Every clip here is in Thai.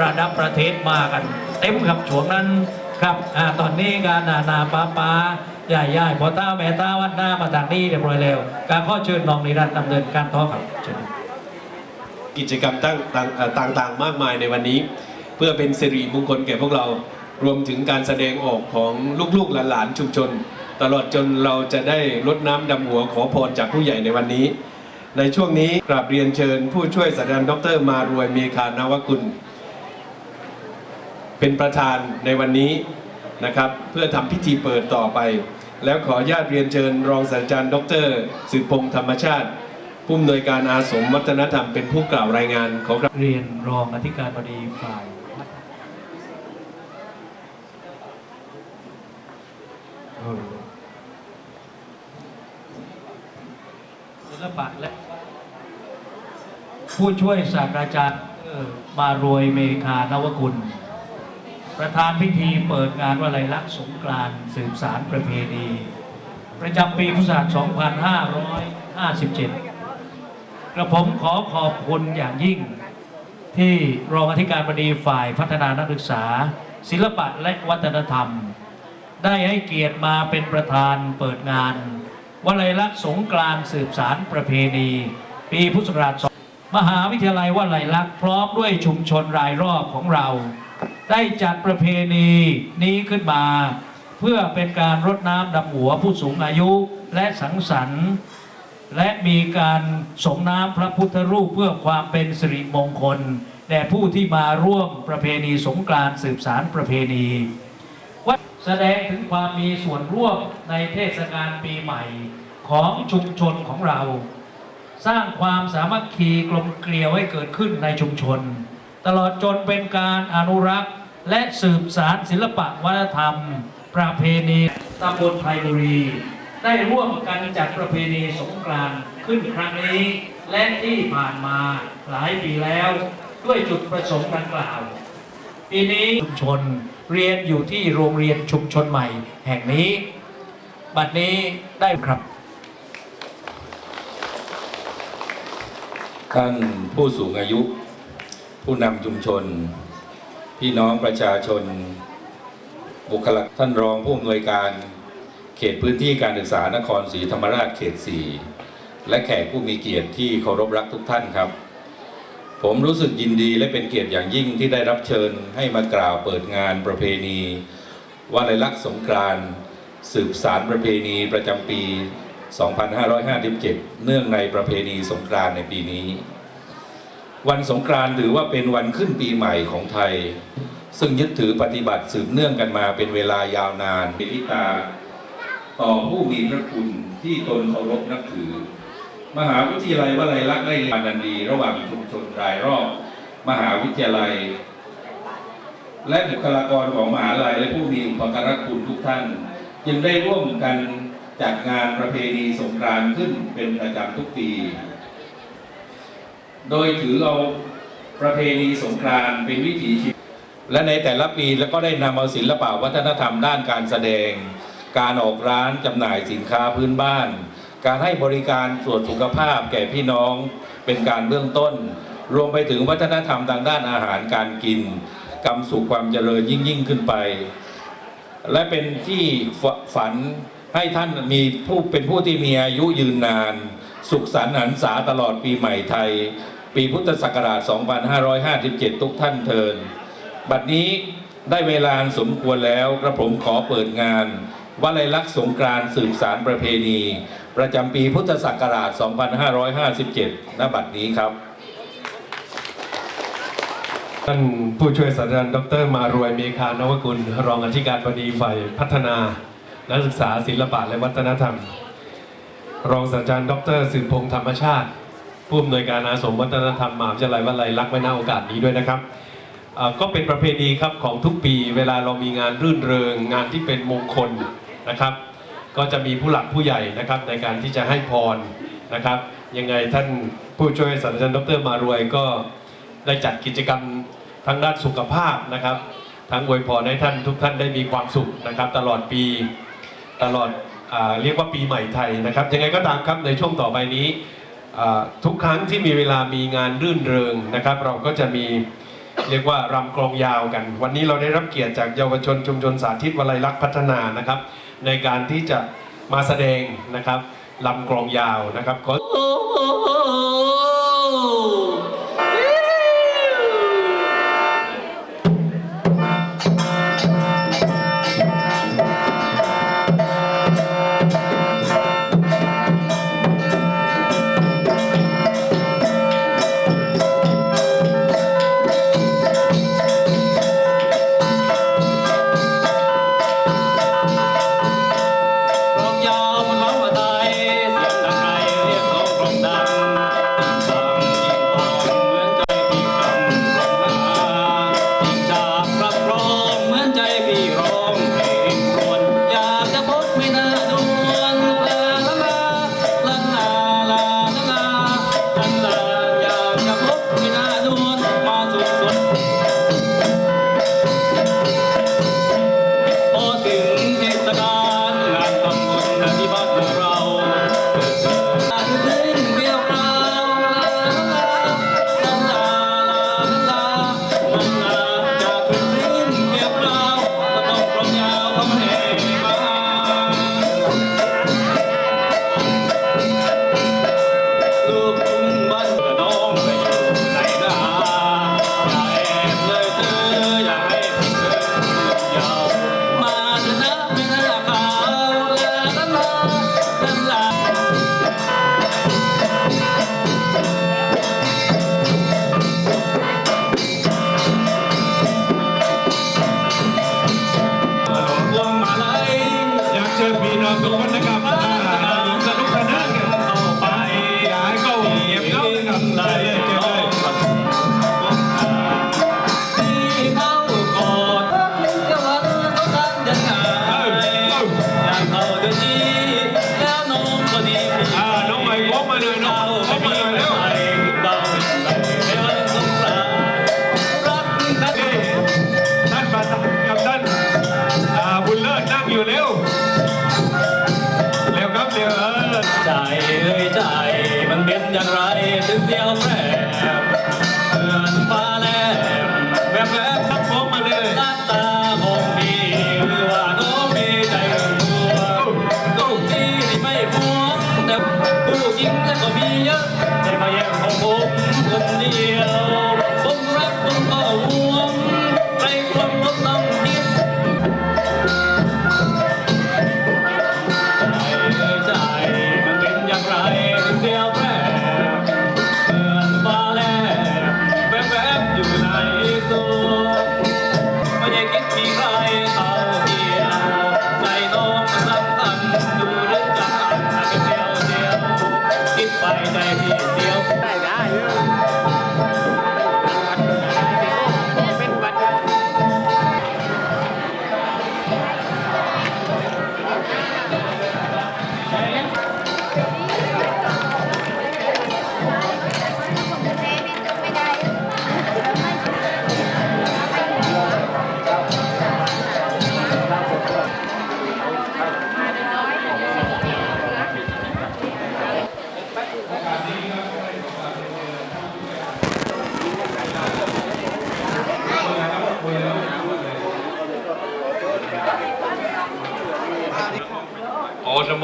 ระดับประเทศมากัน เต็มครับช่วงนั้นครับอ่าตอนนี้การนานาป้าป้าใหญ่ใหญ่พอต้าแม่ต้าวัดหน้ามาทางนี้เรียบร้อยแล้วการข้อเชิญน้องนิรันดร์ดำเนินการต่อครับเชิญกิจกรรมต่างตางต่างๆ มากมายในวันนี้ เพื่อเป็นสิริมงคลแก่พวกเรารวมถึงการแสดงออกของลูกๆหลานๆชุมชน ตลอดจนเราจะได้รดน้ำดำหัวขอพรจากผู้ใหญ่ในวันนี้ ในช่วงนี้กราบเรียนเชิญผู้ช่วยศาสตราจารย์ดร มารวยเมคานวกุล เป็นประธานในวันนี้นะครับ เพื่อทำพิธีเปิดต่อไป แล้วขออนุญาตเรียนเชิญรองศาสตราจารย์ ดร สืบพงษ์ธรรมชาติ ผู้อำนวยการอาสมวัฒนธรรมเป็นผู้กล่าวรายงานขอกราบเรียนรองอธิการบดีฝ่ายเออศิลปะและ ผู้ช่วยศาสตราจารย์มารวยเมคานวกุล ประธานพิธีเปิดงานวลัยลักษณ์สงกรานสืบสารประเพณี ประจำปีพุทธศักราช 2557 กระผมขอขอบคุณอย่างยิ่ง ที่รองอธิการบดีฝ่ายพัฒนานักศึกษา ศิลปะและวัฒนธรรม ได้ให้เกียรติมาเป็นประธานเปิดงานวลัยลักษณ์สงกรานสืบสารประเพณี ปีพุทธศักราช มหาวิทยาลัยวลัยลักษณ์พร้อมด้วยชุมชนรายรอบของเรา ได้จัดประเพณีนี้ขึ้นมา เพื่อเป็นการรดน้ำดำหัวผู้สูงอายุและสังสรรค์ และมีการสงน้ำพระพุทธรูปเพื่อความเป็นสิริมงคลแด่ผู้ที่มาร่วมประเพณีสงกรานต์สืบสารประเพณีวัดแสดงถึงความมีส่วนร่วมในเทศกาลปีใหม่ของชุมชนของเรา สร้างความสามัคคีกลมเกลียวให้เกิดขึ้นในชุมชน ตลอดจนเป็นการอนุรักษ์ และสืบสารศิลปะวัฒนธรรม ประเพณีตำบลไทยบุรี ได้ร่วมกันจัดประเพณีสงกรานต์ขึ้นครั้งนี้ และที่ผ่านมาหลายปีแล้ว ด้วยจุดประสงค์ดังกล่าวปีนี้ชุมชนเรียนอยู่ที่โรงเรียนชุมชนใหม่แห่งนี้ บัดนี้ได้ครับ ท่านผู้สูงอายุ ผู้นำชุมชน พี่น้องประชาชน บุคลากรท่านรองผู้อำนวยการ เขตพื้นที่การศึกษานครศรีธรรมราชเขต 4 และแขกผู้มีเกียรติที่เคารพรักทุกท่านครับ ผมรู้สึกยินดีและเป็นเกียรติอย่างยิ่งที่ได้รับเชิญให้มากล่าวเปิดงานประเพณีวลัยลักษณ์สงกรานต์สืบสารประเพณีประจำปี 2557 เนื่องในประเพณีสงกรานต์ในปีนี้ วันสงกรานต์ถือว่าเป็นวันขึ้นปีใหม่ของไทย ซึ่งยึดถือปฏิบัติสืบเนื่องกันมาเป็นเวลายาวนานเป็นิตา ต่อผู้มีพระคุณที่ตนเคารพนับถือ มหาวิทยาลัยวลัยลักษณ์ได้เรียนนันดี ระหว่างชุมชนรายรอบ มหาวิทยาลัย และบุคลากรของมหาลัยและผู้มีอุปการะคุณทุกท่าน จึงได้ร่วมกัน จัดงานประเพณีสงกรานต์ขึ้นเป็นประจำทุกปี โดยถือเอาประเพณีสงกรานต์เป็นวิถีชีวิต และในแต่ละปีแล้วก็ได้นำเอาศิลปะวัฒนธรรมด้านการแสดง การออกร้านจำหน่ายสินค้าพื้นบ้าน การให้บริการตรวจสุขภาพแก่พี่น้องเป็นการเบื้องต้น รวมไปถึงวัฒนธรรมทางด้านอาหารการกินกำสู่ความเจริญยิ่งยิ่งขึ้นไป และเป็นที่ฝัน ให้ท่านมีผู้เป็นผู้ที่มีอายุยืนนาน สุขสันต์หันษาตลอดปีใหม่ไทย ปีพุทธศักราช 2557 ทุกท่านเทิน บัดนี้ได้เวลาสมควรแล้วกระผมขอเปิดงานวลัยลักษณ์สงกรานสืบสารประเพณี ประจำปีพุทธศักราช 2557 ณ บัดนี้ครับ ท่านผู้ช่วยศาสตราจารย์ดรมารวยเมคานวกุล รองอธิการบดีฝ่ายพัฒนา นักศึกษาศิลปะและวัฒนธรรม รองศาสตราจารย์ ดรสืบพงษ์ธรรมชาติ ผู้อำนวยการอาสมวัฒนธรรมมหาวิทยาลัยวลัยลักษณ์ไว้ณโอกาสนี้ด้วยนะครับก็เป็นประเพณีครับของทุกปี เวลาเรามีงานรื่นเริง งานที่เป็นมงคลนะครับ ก็จะมีผู้หลักผู้ใหญ่นะครับในการที่จะให้พรนะครับ ยังไงท่านผู้ช่วยศาสตราจารย์ดรมารวยก็ได้จัดกิจกรรมทางด้านสุขภาพนะครับ ทั้งอวยพรให้ท่านทุกท่านได้มีความสุขนะครับ ตลอดปี ตลอดอเรียกว่าปีใหม่ไทยนะครับยังไงก็ตามครับในช่วงต่อไปนี้ทุกครั้งที่มีเวลามีงานรื่นเริงนะครับ เราก็จะมีเรียกว่ารำกลองยาวกัน วันนี้เราได้รับเกียรติจากเยาวชนชุมชนสาธิตวลัยลักษณ์พัฒนานะครับ ในการที่จะมาแสดงนะครับลำกลองยาวนะครับขอ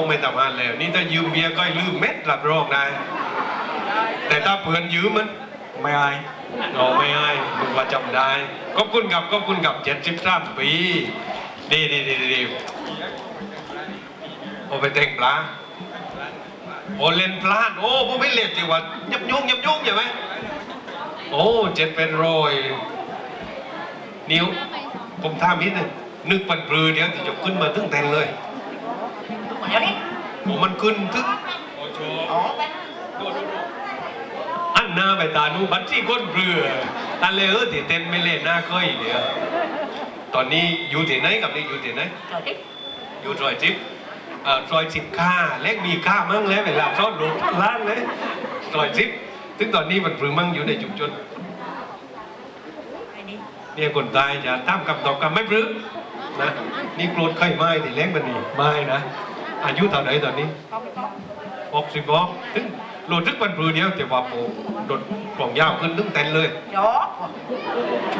งไม่ทำงานแล้ว นี่ถ้ายืมเมียร์ก็ให้ลืมเม็ดหลับรองได้ แต่ถ้าเพื่อนยืมมันไม่อายเราไม่อายมึงว่าจำได้ขอบคุณกับขอบคุณกับเจ็ดสิบสามปีดีดีดีดีโอไปแต่งปลาโอเล่นปลาดโอ้ผมไม่เล่นที่ว่ายับยุ่งยับยุ่งใช่ไหมโอ้เจ็ดเป็นรอยนิ้วผมท่ามิดนึงนึกปันปลือเดี๋ยวที่จะขึ้นมาถึงแทนเลย โอ้มันขึ้นถึงโอ้โชอันหน้าไปตานูบัตรที่ก้นเรือตาเลยเออที่เต้นไม่เล่นหน้าก้อยเดียวตอนนี้อยู่ที่ไหนกับนี่อยู่ที่ไหนอยู่ซอยจิ๊บเอ่อซอยสิบค่าเล็กมีค่ามั่งแล้วเวลาซ่อนหลบร้านเลยซอยจิ๊บถึงตอนนี้มันปรือมั่งอยู่ในชุมชนเนี่ยคนตายจะตามคำตอบคำไม่ปรือนะนี่โกรธใครไม่ที่เล็กมันนี่ไม่นะ อายุเท่าไหร่ตอนนี้หกสิบหกถึงโหลดทึกวันพลือเดียวแต่ว่าโอ้โดดกล่องยาวขึ้นนึงเต็นเลยยอก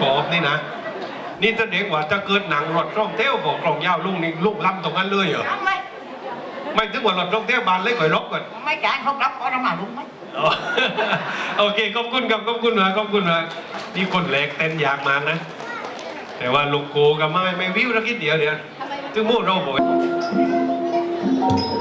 รอบนี่นะ นี่แสดงว่าจะเกิดหนังรถร่องเท้วของกล่องยาวลุงนี่ลุงล้ำตรงนั้นเลยเหรอไมไม่ถึงว่ารถร่องเท้วบานเล็กก่อยลบก่อนไม่จ่ายเขารับก็ทำมาลุงไหมโอเคขอบคุณครับขอบคุณนะขอบคุณนะนี่คนแหลกเต้นอยากมานะ แต่ว่าลุงโกกับไม่ไม่วิวระกิดเดียวเดียวถึงโม่เราบอก Thank you.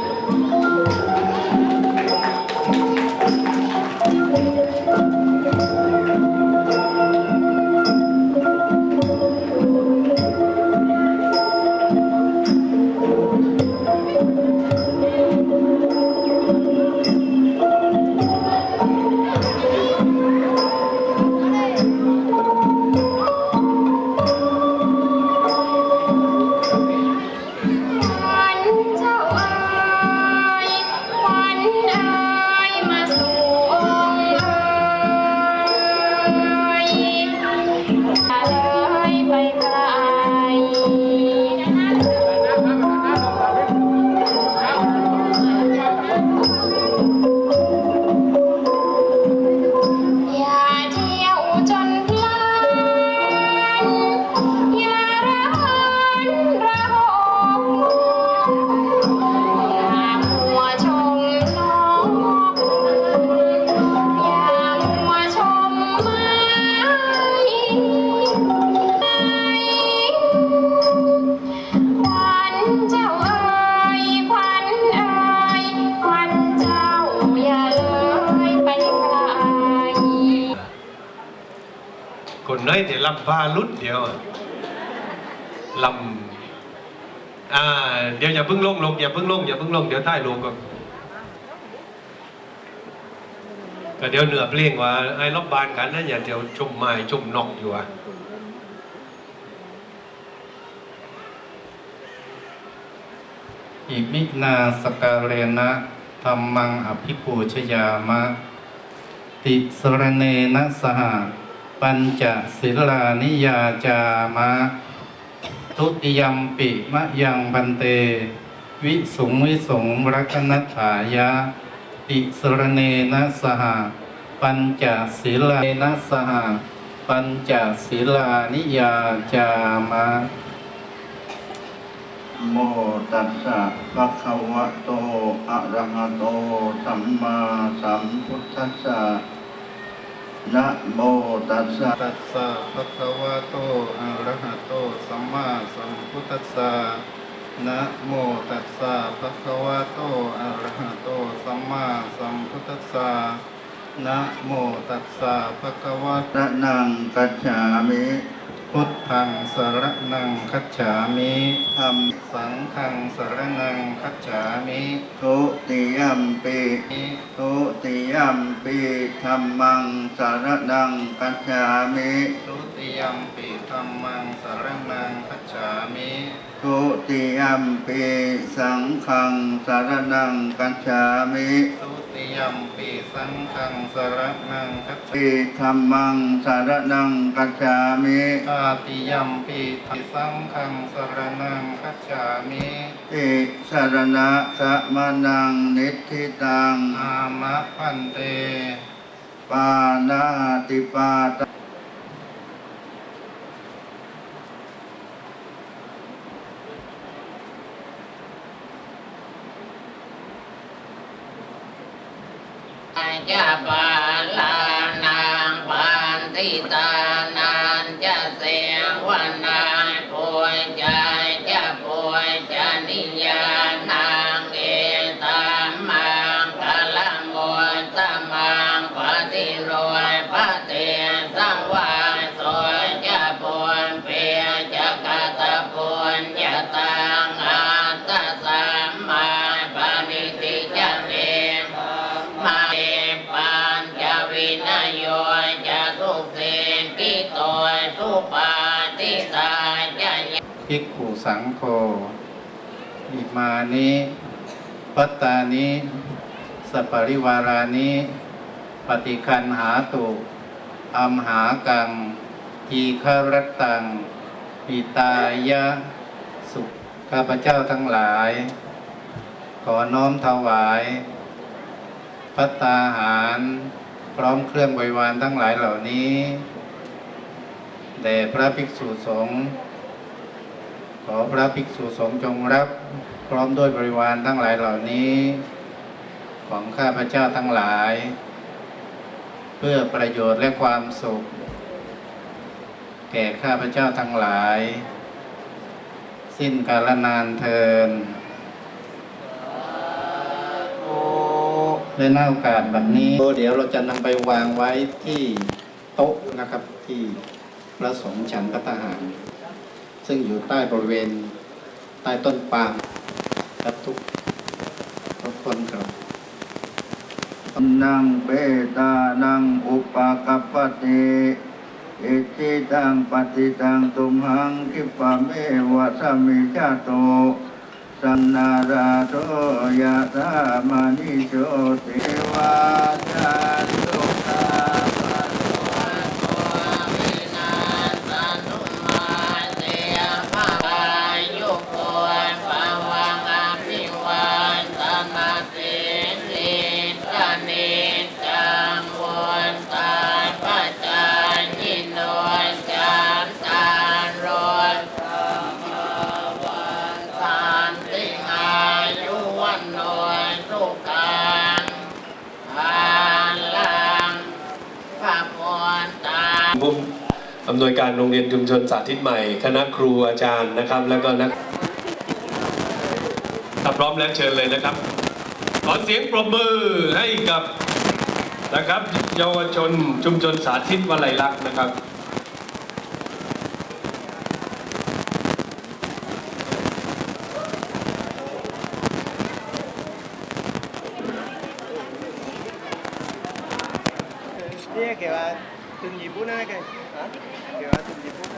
คนไหนที่ลำพาลุดเดียวลำอ่าเดี๋ยวอย่าเพิ่งลงลงอย่าเพิ่งลงอย่าเพิ่งลงเดี๋ยวใต้ลงก่อนก็เดี๋ยวเหนือเพลงว่าไอ้รอบบานกันนะอย่าเดี๋ยวชมไม้ชมนกอยู่อะอิมินาสกาเรนะธรรมังอภิปูชยามะ ติสรเนนะสห ปัญจศิลานิยาจามะ ทุติยมปิมะยังบันเต วิสุงวิสงรักนัฐายะ ติสรเนนะสหปัญจศิลานนะสหปัญจศิลานิยาจามะ โมตัสสะภะคะวะโตอะระหะโตสัมมาสัมพุทธัสสะ นะโมตัสสะตัสสะภะคะวะโตอะระหะโตสัมมาสัมพุทธัสสะนะโมตัสสะภะคะวะโตอะระหะโตสัมมาสัมพุทธัสสะนะโมตัสสะภะคะวะระนังกัจฉามิ พุทธังสารนังคัจฉามิธัมสังฆังสารนังคัจฉามิทุติยมปิทุติยมปิธัมมังสารนังคัจฉามิทุติยมปิธัมมังสารนังคัจฉามิทุติยมปิสังฆังสารนังกัจฉามิทุติยมปิสังฆังสรนังคัจฉามิปิธัมมังสารนังกัจฉามิตาติยมปิติสังขังสรนังคัจฉามิติสารณะขะมานังนิทธิตังอามะพันเตปานาติปาต จาบา ภิกขุสังโฆอิมานิปัตตานิสปริวารานิปฏิคันหาตุอัมหากัง ทีฆรตังปิตายะสุข้าพเจ้าทั้งหลาย ขอน้อมถวายพัตตาหาร พร้อมเครื่องบริวารทั้งหลายเหล่านี้ แด่พระภิกษุสงฆ์ ขอพระภิกษุสงฆ์จงรับ พร้อมด้วยบริวารทั้งหลายเหล่านี้ ของข้าพเจ้าทั้งหลาย เพื่อประโยชน์และความสุข แก่ข้าพเจ้าทั้งหลาย สิ้นกาลนานเทินในหน้าโอกาสแบบนี้ เดี๋ยวเราจะนำไปวางไว้ที่โต๊ะนะครับที่พระสงฆ์ฉันพัตหาร ซึ่งอยู่ใต้บริเวณใต้ต้นปาล์มครับทุกทุกคนครับนังเปตานังอุปกัปปติอิจิตังปฏิตังตุมหังคิปะเมวะสมมิจาโตสันนาราโตยะธามณิโชติวาจันตุตาำนวยการโรงเรียนชุมชนสาธิตใหม่ คณะครูอาจารย์นะครับ แล้วก็นักถ้าพร้อมแล้วเชิญเลยนะครับ ขอเสียงปรบมือให้กับนะครับ เยาวชนชุมชนสาธิตวลัยลักษณ์นะครับ Dia que va từng nhịp bút này cái. Hả? Que Спасибо.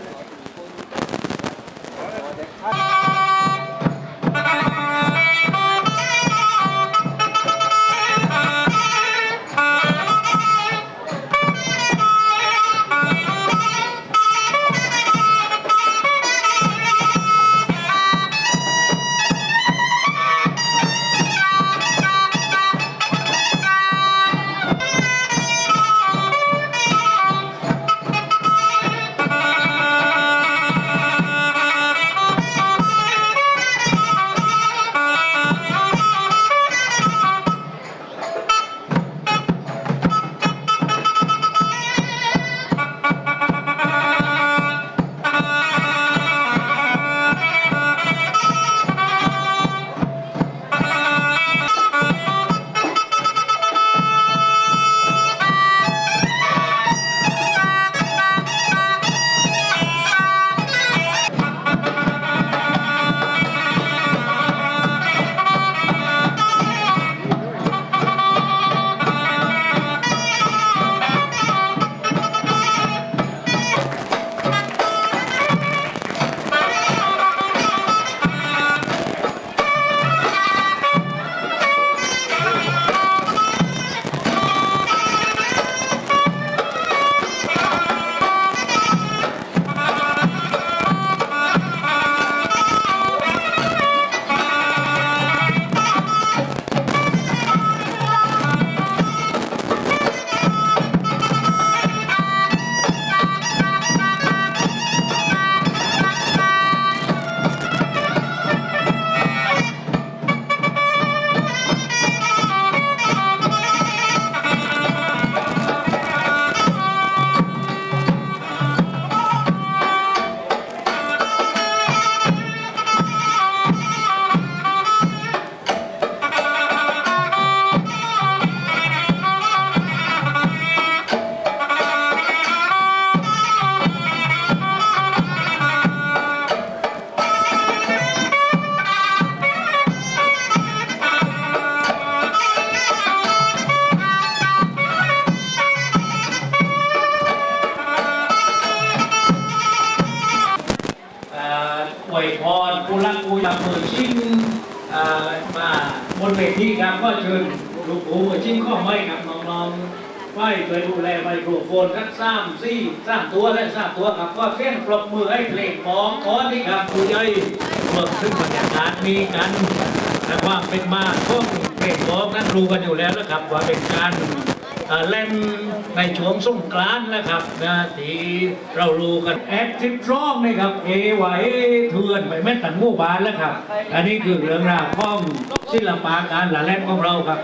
สามสี่สามตัวและสร้ามตัวครับก็เส้นปรบมือให้เพลงหมองก้อนี่ครับผู้ใหญ่เมื่อขึ้นบรรยากาศมีกันแต่ควาเป็นมาช่วงเพลงบอกนั้นรู้กันอยู่แล้วนะครับ ว่าเป็นการเล่นในช่วงสงกรานนะครับนะที่เรารู้กันแอคทิฟร้องนี่ครับเอไหวเทือนไปแม่ตันมู่บานแล้วครับ อันนี้คือเรื่องราวของศิลปะการละเล่นของเราครับ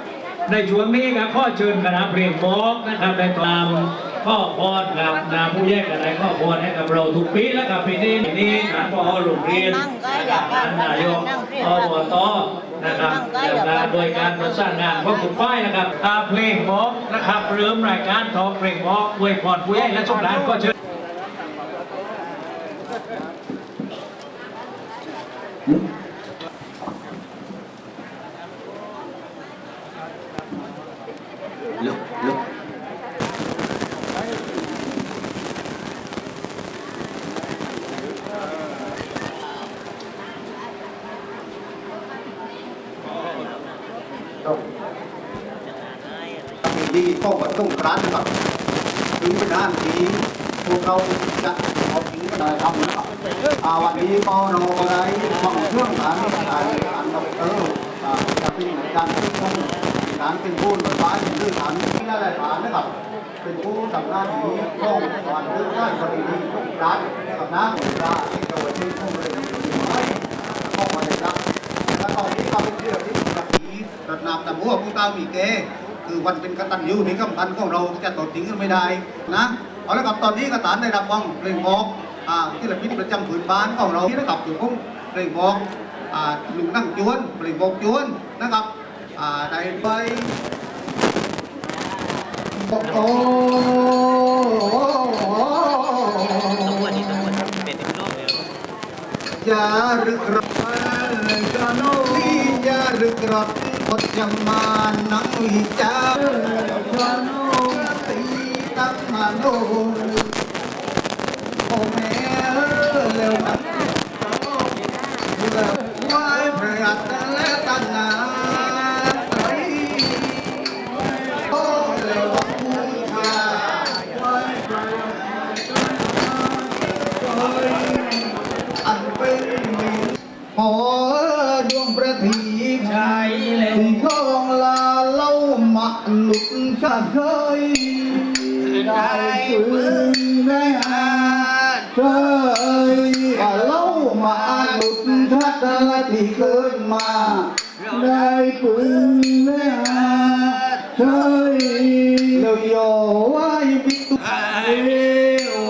ในช่วงนี้ครับข้อเชิญคณะเพลงบอกนะครับได้ตาม ข้อพรกับนาผู้แยกกันได้ข้อพรให้กับเราทุกปีแล้วครับปีนี้ปีนี้ทางพอโรงเรียนนะครับท่านนายกอบตนะครับแล้วก็โดยการประสานงานของกลุ่มป้ายนะครับอาเพลงบอกนะครับเริ่มรายการทอเพลงบอกอวยพรผู้ใหญ่และสงกรานต์ก็เชิญ ดีก็วัดต้องกรานต์นะครับถึงเป็นด้า นที่พวกเราจะเอาจริงก็ได้ทำนะครับอาวันนี้ก็เราก็ได้ฟังเครื่องฐานการการดอกเออจะเป็นการเป็นผู้การเป็นผู้หน่วยบ้านเป็นผู้ฐานที่ได้ฐานนะครับเป็นผู้ทำหน้าที่ต้องการเรื่องด้านกรณีต้องกรานต์นะครับนะเวลาที่เราเป็นผู้บริหารเข้ามาในรับและตอนนี้เราเป็นเรื่องที่ปฏิรัตนามตะบัวผู้ตามีเกคือวันเป็นกตัญญูนี่กำตันของเราจะตดทิ้งกันไม่ได้นะ เอาละครับตอนนี้กระตานได้รับฟังเพลงบอกอ่าที่เราพิธีประจำผืนบ้านของเราที่ได้กับอยู่พุ่งเพลงบอกอ่าลุงนั่งจวนเพลงบอกจวนนะครับอ่าได้ไปโอ้โหยารึกรับกกะโนวิอย่ารึกรักพจมานังวิจารกะโนตี ตั โยวายบิตุเอ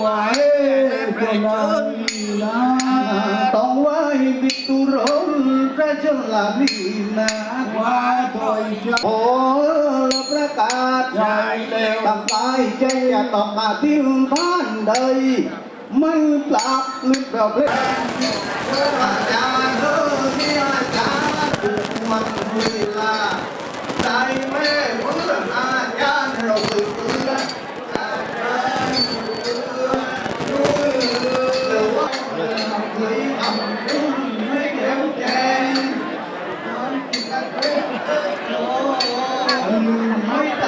วะเอพลังนาต้องวายบิตุรมพระจลามีนาว่าตอยจะโอประกาศใจเทำลายใจต้องมาที่บ้านใดไม่นปลับลึกเราเปล่าใจเธอที่อาจารย์มันเวลาใจแม่